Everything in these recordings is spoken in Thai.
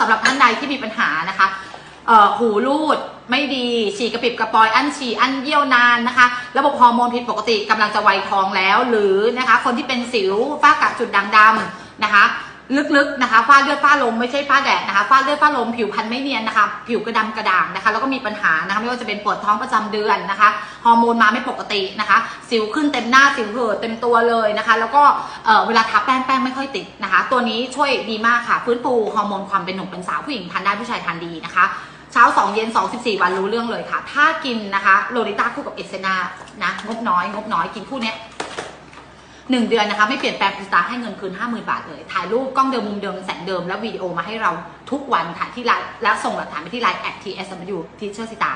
สำหรับท่านใดที่มีปัญหานะคะเอ่อหูรูดไม่ดีฉี่กระปิบกระปอยอั้นฉี่อั้นเยี่ยวนานนะคะ ระบบฮอร์โมนผิดปกติกำลังจะวัยทองแล้ว หรือนะคะ คนที่เป็นสิวฝ้ากระจุดด่างดำนะคะ ลึกๆนะคะฝ้าเลือดฝ้าลมไม่ใช่ฝ้าแดดนะคะฝ้าเลือดฝ้าลมผิวพรรณไม่เนียนนะคะ ผิวกระดำกระด่างนะคะ แล้วก็มีปัญหานะคะไม่ว่าจะเป็นปวดท้องประจำเดือนนะคะฮอร์โมนมาไม่ปกตินะคะ สิวขึ้นเต็มหน้าสิวเหือดเต็มตัวเลยนะคะ แล้วก็เออเวลาทาแป้งแป้งไม่ค่อยติดนะคะ ตัวนี้ช่วยดีมากค่ะ ฟื้นฟูฮอร์โมนความเป็นหนุ่มเป็นสาวผู้หญิงทานได้ผู้ชายทานดีนะคะเช้า 2 เย็น 2 14 วันรู้เรื่องเลยค่ะ ถ้ากินนะคะ โลลิต้าคู่กับเอเซนานะ งบน้อย งบน้อย กินคู่เนี้ย หนึ่งเดือนนะคะไม่เปลี่ยนแปลงคุณสตาร์ให้เงินคืน50,000บาทเลยถ่ายรูปกล้องเดิมมุมเดิมแสงเดิมแล้ววิดีโอมาให้เราทุกวันถ่ายที่ไลน์แล้วส่งหลักฐานไปที่ไลน์แอดทีเอสยูทีเชอร์สิตา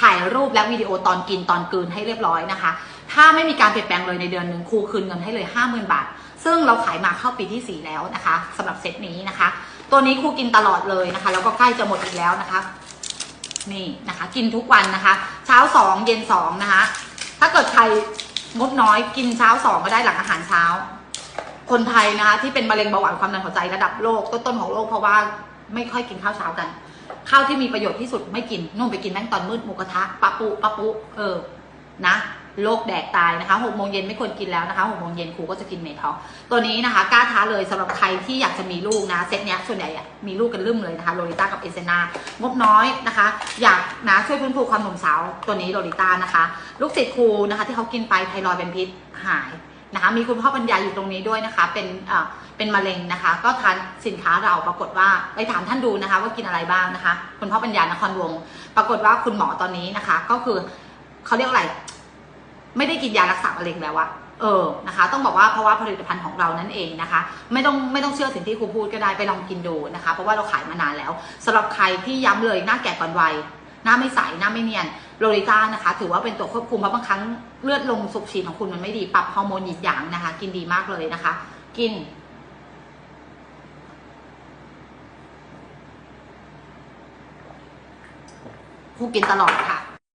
ถ่ายรูปและวิดีโอตอนกินตอนกลืนให้เรียบร้อยนะคะ ถ้าไม่มีการเปลี่ยนแปลงเลยในเดือนหนึ่งครูคืนเงินให้เลย50,000บาท ซึ่งเราขายมาเข้าปีที่ 4 แล้วนะคะสำหรับเซตนี้นะคะ ตัวนี้ครูกินตลอดเลยนะคะ แล้วก็ใกล้จะหมดอีกแล้วนะคะ นี่นะคะ กินทุกวันนะคะ เช้าสองเย็นสองนะคะถ้าเกิดใคร งดน้อยกินเช้าสองก็ได้หลังอาหารเช้า คนไทยนะคะที่เป็นมะเร็งเบาหวานความดันหัวใจระดับโลกต้นๆของโลกเพราะว่าไม่ค่อยกินข้าวเช้ากัน ข้าวที่มีประโยชน์ที่สุดไม่กินนุ่มไปกินแม่งตอนมืดหมูกระทะปะปุปะปุเออนะ โรคแดกตายนะคะหกโมงเย็นไม่ควรกินแล้วนะคะหกโมงเย็นครูก็จะกินเมทอกตัวนี้นะคะกล้าท้าเลยสำหรับใครที่อยากจะมีลูกนะเซตเนี้ยส่วนใหญ่อะมีลูกกันลืมเลยนะคะโลลิต้ากับเอเซนางบน้อยนะคะ อยากนะช่วยฟื้นฟูความหนุ่มสาวตัวนี้โลลิต้านะคะ ลูกศิษย์ครูนะคะ ที่เขากินไปไทรอยด์เป็นพิษหายนะคะมีคุณพ่อปัญญาอยู่ตรงนี้ด้วยนะคะ เป็นเอ่อเป็นมะเร็งนะคะ ก็ทานสินค้าเราปรากฏว่าไปถามท่านดูนะคะ ว่ากินอะไรบ้างนะคะ คุณพ่อปัญญานครวงปรากฏว่าคุณหมอตอนนี้นะคะ ก็คือเขาเรียกอะไร ไม่ได้กินยารักษามะเร็งแล้วอะเออนะคะ ต้องบอกว่าเพราะว่าผลิตภัณฑ์ของเรานั่นเองนะคะ ไม่ต้องไม่ต้องเชื่อสิ่งที่ครูพูดก็ได้ไปลองกินดูนะคะ เพราะว่าเราขายมานานแล้วสำหรับใครที่ย้ำเลยหน้าแก่ก่อนวัยหน้าไม่ใสหน้าไม่เนียนโลลิต้านะคะ ถือว่าเป็นตัวควบคุมเพราะบางครั้งเลือดลงสุกฉีดของคุณมันไม่ดีปรับฮอร์โมนหยิบหยางนะคะ กินดีมากเลยนะคะ กินผู้กินตลอดค่ะ